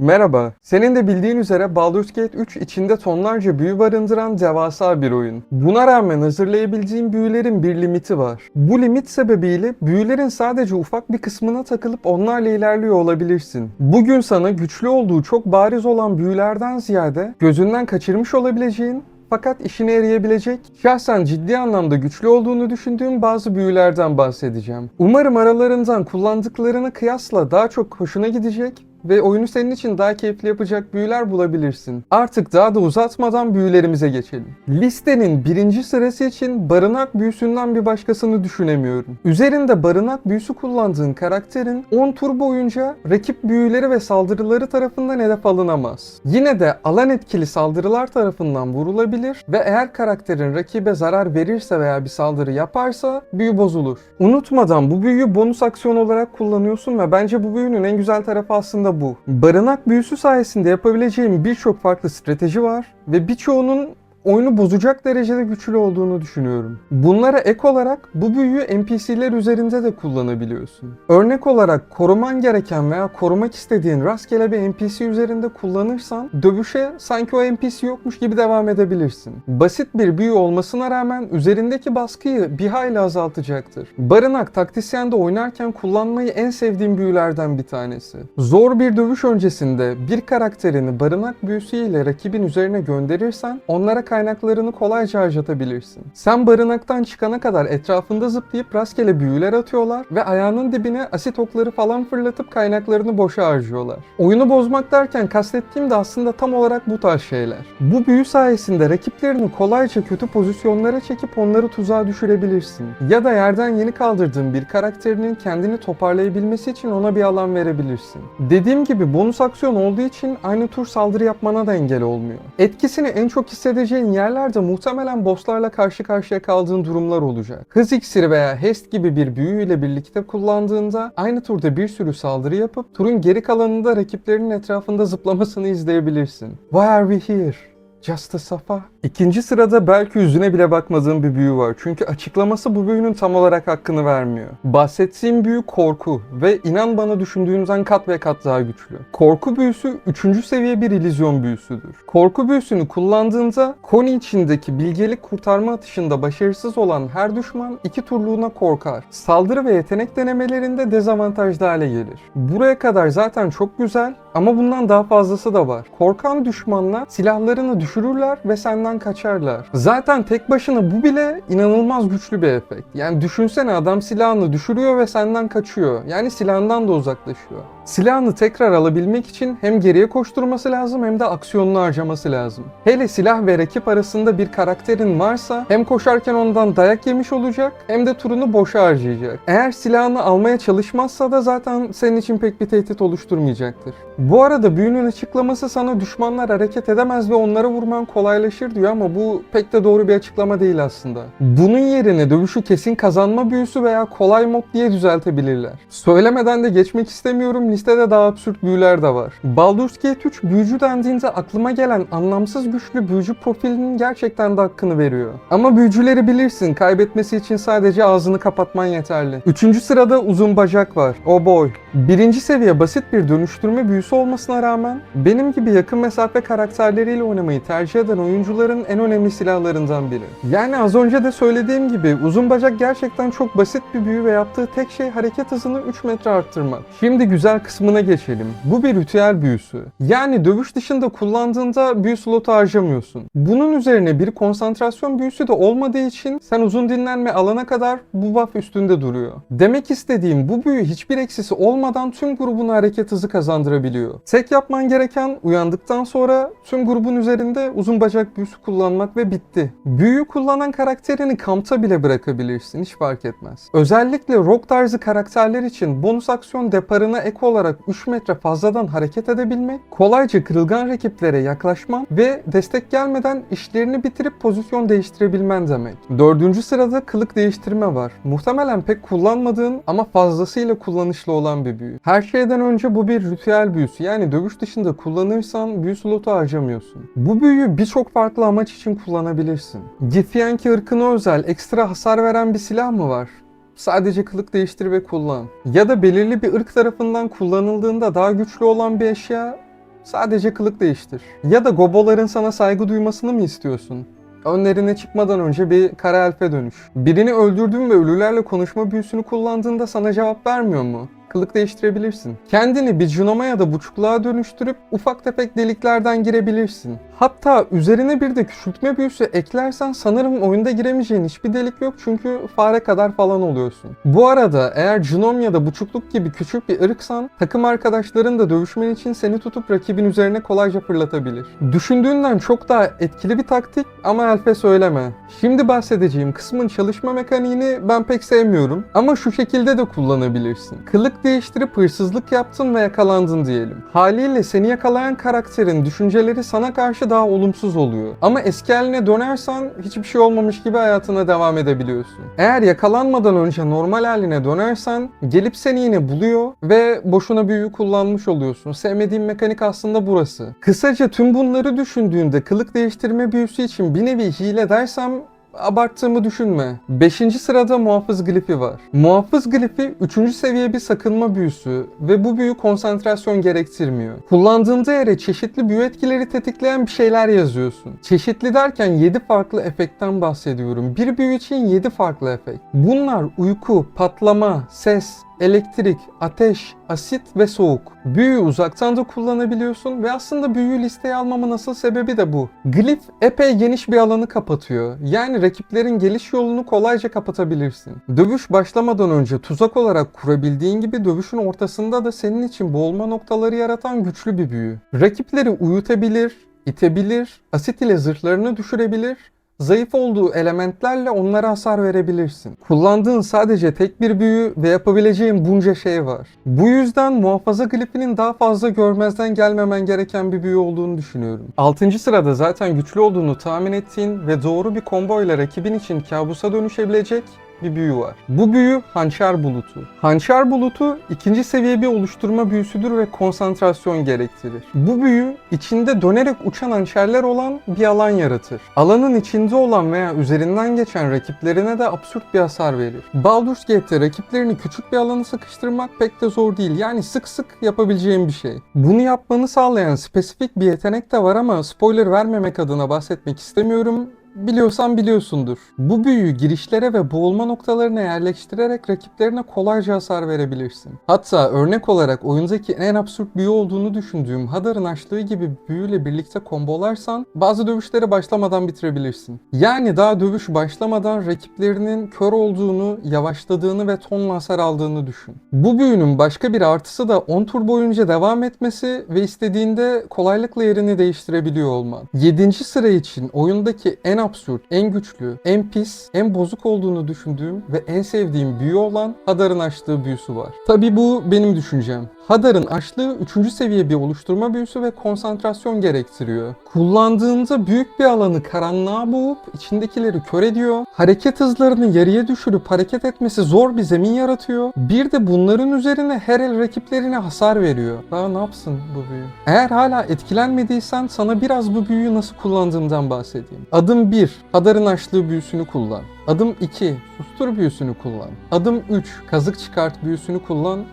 Merhaba. Senin de bildiğin üzere Baldur's Gate 3 içinde tonlarca büyü barındıran devasa bir oyun. Buna rağmen hazırlayabileceğin büyülerin bir limiti var. Bu limit sebebiyle büyülerin sadece ufak bir kısmına takılıp onlarla ilerliyor olabilirsin. Bugün sana güçlü olduğu çok bariz olan büyülerden ziyade gözünden kaçırmış olabileceğin fakat işine yarayabilecek, şahsen ciddi anlamda güçlü olduğunu düşündüğüm bazı büyülerden bahsedeceğim. Umarım aralarından kullandıklarını kıyasla daha çok hoşuna gidecek ve oyunu senin için daha keyifli yapacak büyüler bulabilirsin. Artık daha da uzatmadan büyülerimize geçelim. Listenin birinci sırası için barınak büyüsünden bir başkasını düşünemiyorum. Üzerinde barınak büyüsü kullandığın karakterin 10 tur boyunca rakip büyüleri ve saldırıları tarafından hedef alınamaz. Yine de alan etkili saldırılar tarafından vurulabilir ve eğer karakterin rakibe zarar verirse veya bir saldırı yaparsa büyü bozulur. Unutmadan bu büyüyü bonus aksiyon olarak kullanıyorsun ve bence bu büyünün en güzel tarafı aslında bu. Barınak büyüsü sayesinde yapabileceğim birçok farklı strateji var ve birçoğunun oyunu bozacak derecede güçlü olduğunu düşünüyorum. Bunlara ek olarak bu büyüyü NPC'ler üzerinde de kullanabiliyorsun. Örnek olarak koruman gereken veya korumak istediğin rastgele bir NPC üzerinde kullanırsan dövüşe sanki o NPC yokmuş gibi devam edebilirsin. Basit bir büyü olmasına rağmen üzerindeki baskıyı bir hayli azaltacaktır. Barınak taktisyende oynarken kullanmayı en sevdiğim büyülerden bir tanesi. Zor bir dövüş öncesinde bir karakterini barınak büyüsüyle rakibin üzerine gönderirsen onlara kaynaklarını kolayca harcatabilirsin. Sen barınaktan çıkana kadar etrafında zıplayıp rastgele büyüler atıyorlar ve ayağının dibine asit okları falan fırlatıp kaynaklarını boşa harcıyorlar. Oyunu bozmak derken kastettiğim de aslında tam olarak bu tarz şeyler. Bu büyü sayesinde rakiplerini kolayca kötü pozisyonlara çekip onları tuzağa düşürebilirsin. Ya da yerden yeni kaldırdığın bir karakterinin kendini toparlayabilmesi için ona bir alan verebilirsin. Dediğim gibi bonus aksiyon olduğu için aynı tur saldırı yapmana da engel olmuyor. Etkisini en çok hissedeceğin yerlerde muhtemelen bosslarla karşı karşıya kaldığın durumlar olacak. Hız iksiri veya Hest gibi bir büyüyle birlikte kullandığında aynı turda bir sürü saldırı yapıp turun geri kalanında rakiplerinin etrafında zıplamasını izleyebilirsin. Why are we here? Just a Safa. İkinci sırada belki yüzüne bile bakmadığım bir büyü var. Çünkü açıklaması bu büyünün tam olarak hakkını vermiyor. Bahsettiğim büyü korku ve inan bana düşündüğünüzden kat ve kat daha güçlü. Korku büyüsü 3. seviye bir illüzyon büyüsüdür. Korku büyüsünü kullandığında koni içindeki bilgelik kurtarma atışında başarısız olan her düşman iki turluğuna korkar. Saldırı ve yetenek denemelerinde dezavantajlı hale gelir. Buraya kadar zaten çok güzel ama bundan daha fazlası da var. Korkan düşmanlar silahlarını düşürürler ve senden kaçarlar. Zaten tek başına bu bile inanılmaz güçlü bir efekt. Yani düşünsene adam silahını düşürüyor ve senden kaçıyor. Yani silahından da uzaklaşıyor. Silahını tekrar alabilmek için hem geriye koşturması lazım hem de aksiyonunu harcaması lazım. Hele silah ve rakip arasında bir karakterin varsa hem koşarken ondan dayak yemiş olacak hem de turunu boşa harcayacak. Eğer silahını almaya çalışmazsa da zaten senin için pek bir tehdit oluşturmayacaktır. Bu arada büyünün açıklaması sana düşmanlar hareket edemez ve onlara vurman kolaylaşır diyor ama bu pek de doğru bir açıklama değil aslında. Bunun yerine dövüşü kesin kazanma büyüsü veya kolay mod diye düzeltebilirler. Söylemeden de geçmek istemiyorum listede daha absürt büyüler de var. Baldur's Gate 3 büyücü dendiğinde aklıma gelen anlamsız güçlü büyücü profilinin gerçekten de hakkını veriyor. Ama büyücüleri bilirsin kaybetmesi için sadece ağzını kapatman yeterli. Üçüncü sırada uzun bacak var. Oh boy. Birinci seviye basit bir dönüştürme büyüsü olmasına rağmen benim gibi yakın mesafe karakterleriyle oynamayı tercih eden oyuncuların en önemli silahlarından biri. Yani az önce de söylediğim gibi uzun bacak gerçekten çok basit bir büyü ve yaptığı tek şey hareket hızını 3 metre arttırmak. Şimdi güzel kısmına geçelim. Bu bir ritüel büyüsü. Yani dövüş dışında kullandığında büyü slotu harcamıyorsun. Bunun üzerine bir konsantrasyon büyüsü de olmadığı için sen uzun dinlenme alana kadar bu buff üstünde duruyor. Demek istediğim bu büyü hiçbir eksisi olmadan tüm grubuna hareket hızı kazandırabiliyor. Tek yapman gereken uyandıktan sonra tüm grubun üzerinde uzun bacak büyüsü kullanmak ve bitti. Büyüyü kullanan karakterini kampta bile bırakabilirsin hiç fark etmez. Özellikle rock tarzı karakterler için bonus aksiyon deparına ek olarak 3 metre fazladan hareket edebilmek, kolayca kırılgan rakiplere yaklaşman ve destek gelmeden işlerini bitirip pozisyon değiştirebilmen demek. Dördüncü sırada kılık değiştirme var. Muhtemelen pek kullanmadığın ama fazlasıyla kullanışlı olan bir büyü. Her şeyden önce bu bir ritüel büyüsü yani dövüş dışında kullanırsan büyü slotu harcamıyorsun. Bu büyüyü birçok farklı amaç için kullanabilirsin. Githyanki ırkına özel ekstra hasar veren bir silah mı var? Sadece kılık değiştir ve kullan. Ya da belirli bir ırk tarafından kullanıldığında daha güçlü olan bir eşya Sadece kılık değiştir. Ya da goboların sana saygı duymasını mı istiyorsun? Önlerine çıkmadan önce bir kara elfe dönüş. Birini öldürdüğün ve ölülerle konuşma büyüsünü kullandığında sana cevap vermiyor mu? Kılık değiştirebilirsin. Kendini bir cunoma ya da buçukluğa dönüştürüp ufak tefek deliklerden girebilirsin. Hatta üzerine bir de küçültme büyüsü eklersen sanırım oyunda giremeyeceğin hiçbir delik yok çünkü fare kadar falan oluyorsun. Bu arada eğer Junom ya da buçukluk gibi küçük bir ırksan takım arkadaşların da dövüşmen için seni tutup rakibin üzerine kolayca fırlatabilir. Düşündüğünden çok daha etkili bir taktik ama Elf'e söyleme. Şimdi bahsedeceğim kısmın çalışma mekaniğini ben pek sevmiyorum ama şu şekilde de kullanabilirsin. Kılık değiştirip hırsızlık yaptın ve yakalandın diyelim. Haliyle seni yakalayan karakterin düşünceleri sana karşı daha olumsuz oluyor. Ama eski haline dönersen hiçbir şey olmamış gibi hayatına devam edebiliyorsun. Eğer yakalanmadan önce normal haline dönersen gelip seni yine buluyor ve boşuna büyü kullanmış oluyorsun. Sevmediğim mekanik aslında burası. Kısaca tüm bunları düşündüğünde kılık değiştirme büyüsü için bir nevi hile dersem abarttığımı düşünme. 5. sırada muhafız glifi var. Muhafız glifi 3. seviye bir sakınma büyüsü ve bu büyü konsantrasyon gerektirmiyor. Kullandığında yere çeşitli büyü etkileri tetikleyen bir şeyler yazıyorsun. Çeşitli derken 7 farklı efektten bahsediyorum. Bir büyü için 7 farklı efekt. Bunlar uyku, patlama, ses, elektrik, ateş, asit ve soğuk. Büyüyü uzaktan da kullanabiliyorsun ve aslında büyüyü listeye almamın asıl sebebi de bu. Glif epey geniş bir alanı kapatıyor. Yani rakiplerin geliş yolunu kolayca kapatabilirsin. Dövüş başlamadan önce tuzak olarak kurabildiğin gibi dövüşün ortasında da senin için boğulma noktaları yaratan güçlü bir büyü. Rakipleri uyutabilir, itebilir, asit ile zırhlarını düşürebilir Zayıf olduğu elementlerle onlara hasar verebilirsin. Kullandığın sadece tek bir büyü ve yapabileceğin bunca şey var. Bu yüzden muhafaza glifinin daha fazla görmezden gelmemen gereken bir büyü olduğunu düşünüyorum. 6. sırada zaten güçlü olduğunu tahmin ettiğin ve doğru bir combo ile rakibin için kabusa dönüşebilecek bir büyü var. Bu büyü hançer bulutu. Hançer bulutu ikinci seviye bir oluşturma büyüsüdür ve konsantrasyon gerektirir. Bu büyü içinde dönerek uçan hançerler olan bir alan yaratır. Alanın içinde olan veya üzerinden geçen rakiplerine de absürt bir hasar verir. Baldur's Gate'te rakiplerini küçük bir alana sıkıştırmak pek de zor değil. Yani sık sık yapabileceğin bir şey. Bunu yapmanı sağlayan spesifik bir yetenek de var ama spoiler vermemek adına bahsetmek istemiyorum. Biliyorsan biliyorsundur. Bu büyüyü girişlere ve boğulma noktalarına yerleştirerek rakiplerine kolayca hasar verebilirsin. Hatta örnek olarak oyundaki en absürt büyü olduğunu düşündüğüm Hadar'ın açtığı gibi büyüyle birlikte kombolarsan bazı dövüşleri başlamadan bitirebilirsin. Yani daha dövüş başlamadan rakiplerinin kör olduğunu, yavaşladığını ve tonla hasar aldığını düşün. Bu büyünün başka bir artısı da 10 tur boyunca devam etmesi ve istediğinde kolaylıkla yerini değiştirebiliyor olman. 7. sıra için oyundaki en absürt, en güçlü, en pis, en bozuk olduğunu düşündüğüm ve en sevdiğim büyü olan Hadar'ın açtığı büyüsü var. Tabi bu benim düşüncem. Hadar'ın açlığı 3. seviye bir oluşturma büyüsü ve konsantrasyon gerektiriyor. Kullandığında büyük bir alanı karanlığa boğup içindekileri kör ediyor. Hareket hızlarını yarıya düşürüp hareket etmesi zor bir zemin yaratıyor. Bir de bunların üzerine her el rakiplerine hasar veriyor. Daha ne yapsın bu büyü? Eğer hala etkilenmediysen sana biraz bu büyüyü nasıl kullandığımdan bahsedeyim. Adım 1. Hadar'ın açlığı büyüsünü kullan. Adım 2. Sustur büyüsünü kullan. Adım 3. Kazık çıkart büyüsünü kullan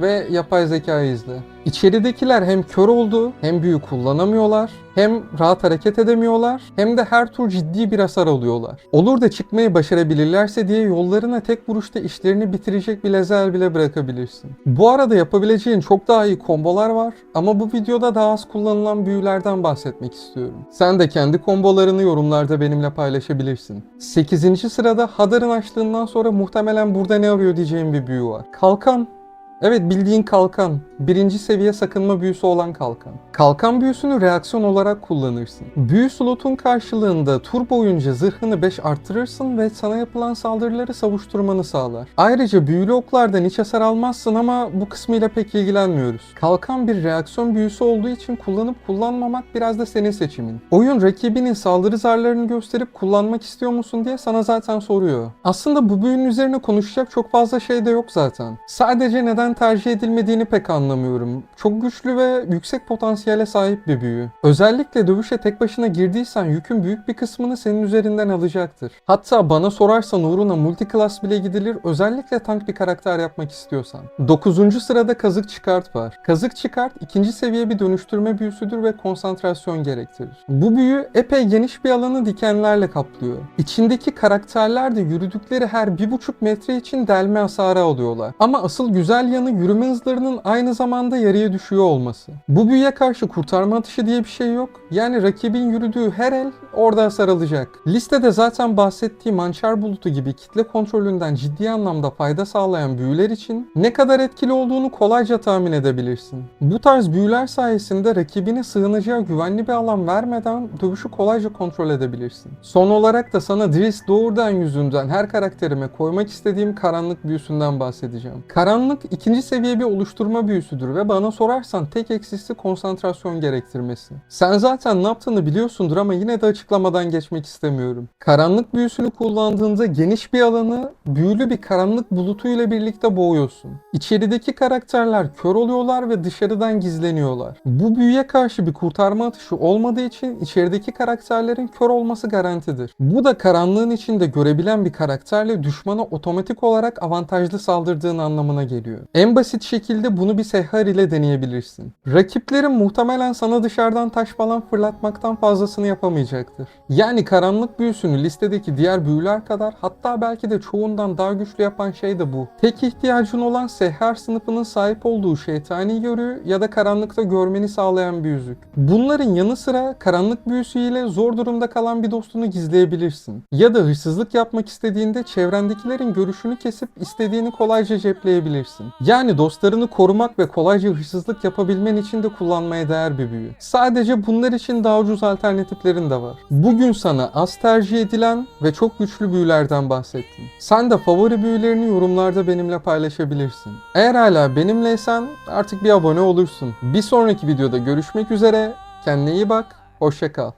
ve yapay zekayı izle. İçeridekiler hem kör oldu, hem büyü kullanamıyorlar, hem rahat hareket edemiyorlar, hem de her tur ciddi bir hasar alıyorlar. Olur da çıkmayı başarabilirlerse diye yollarına tek vuruşta işlerini bitirecek bir lazer bile bırakabilirsin. Bu arada yapabileceğin çok daha iyi kombolar var ama bu videoda daha az kullanılan büyülerden bahsetmek istiyorum. Sen de kendi kombolarını yorumlarda benimle paylaşabilirsin. 8. sırada Hadar'ın açlığından sonra muhtemelen burada ne arıyor diyeceğim bir büyü var. Kalkan Evet bildiğin kalkan. Birinci seviye sakınma büyüsü olan kalkan. Kalkan büyüsünü reaksiyon olarak kullanırsın. Büyü slotun karşılığında tur boyunca zırhını 5 arttırırsın ve sana yapılan saldırıları savuşturmanı sağlar. Ayrıca büyülü oklardan hiç hasar almazsın ama bu kısmıyla pek ilgilenmiyoruz. Kalkan bir reaksiyon büyüsü olduğu için kullanıp kullanmamak biraz da senin seçimin. Oyun rakibinin saldırı zarlarını gösterip kullanmak istiyor musun diye sana zaten soruyor. Aslında bu büyünün üzerine konuşacak çok fazla şey de yok zaten. Sadece neden tercih edilmediğini pek anlamıyorum. Çok güçlü ve yüksek potansiyele sahip bir büyü. Özellikle dövüşe tek başına girdiysen yükün büyük bir kısmını senin üzerinden alacaktır. Hatta bana sorarsan uğruna multiclass bile gidilir özellikle tank bir karakter yapmak istiyorsan. 9. sırada kazık çıkart var. Kazık çıkart ikinci seviye bir dönüştürme büyüsüdür ve konsantrasyon gerektirir. Bu büyü epey geniş bir alanı dikenlerle kaplıyor. İçindeki karakterler de yürüdükleri her 1,5 metre için delme hasarı alıyorlar. Ama asıl güzel yanı yürüme hızlarının aynı zamanda yarıya düşüyor olması. Bu büyüye karşı kurtarma atışı diye bir şey yok. Yani rakibin yürüdüğü her el orada hasar alacak. Listede zaten bahsettiğim mançer bulutu gibi kitle kontrolünden ciddi anlamda fayda sağlayan büyüler için ne kadar etkili olduğunu kolayca tahmin edebilirsin. Bu tarz büyüler sayesinde rakibine sığınacağı güvenli bir alan vermeden dövüşü kolayca kontrol edebilirsin. Son olarak da sana Driss doğrudan yüzünden her karakterime koymak istediğim karanlık büyüsünden bahsedeceğim. Karanlık ikinci seviye bir oluşturma büyüsüdür ve bana sorarsan tek eksisi konsantrasyon gerektirmesi. Sen zaten ne yaptığını biliyorsundur ama yine de açıklamadan geçmek istemiyorum. Karanlık büyüsünü kullandığında geniş bir alanı büyülü bir karanlık bulutu ile birlikte boğuyorsun. İçerideki karakterler kör oluyorlar ve dışarıdan gizleniyorlar. Bu büyüye karşı bir kurtarma atışı olmadığı için içerideki karakterlerin kör olması garantidir. Bu da karanlığın içinde görebilen bir karakterle düşmana otomatik olarak avantajlı saldırdığın anlamına geliyor. En basit şekilde bunu bir sehar ile deneyebilirsin. Rakiplerin muhtemelen sana dışarıdan taş falan fırlatmaktan fazlasını yapamayacaktır. Yani karanlık büyüsünü listedeki diğer büyüler kadar hatta belki de çoğundan daha güçlü yapan şey de bu. Tek ihtiyacın olan sehar sınıfının sahip olduğu şeytani görü ya da karanlıkta görmeni sağlayan bir yüzük. Bunların yanı sıra karanlık büyüsüyle zor durumda kalan bir dostunu gizleyebilirsin. Ya da hırsızlık yapmak istediğinde çevrendekilerin görüşünü kesip istediğini kolayca cepleyebilirsin. Yani dostlarını korumak ve kolayca hırsızlık yapabilmen için de kullanmaya değer bir büyü. Sadece bunlar için daha ucuz alternatiflerin de var. Bugün sana az tercih edilen ve çok güçlü büyülerden bahsettim. Sen de favori büyülerini yorumlarda benimle paylaşabilirsin. Eğer hala benimleysen artık bir abone olursun. Bir sonraki videoda görüşmek üzere. Kendine iyi bak. Hoşça kal.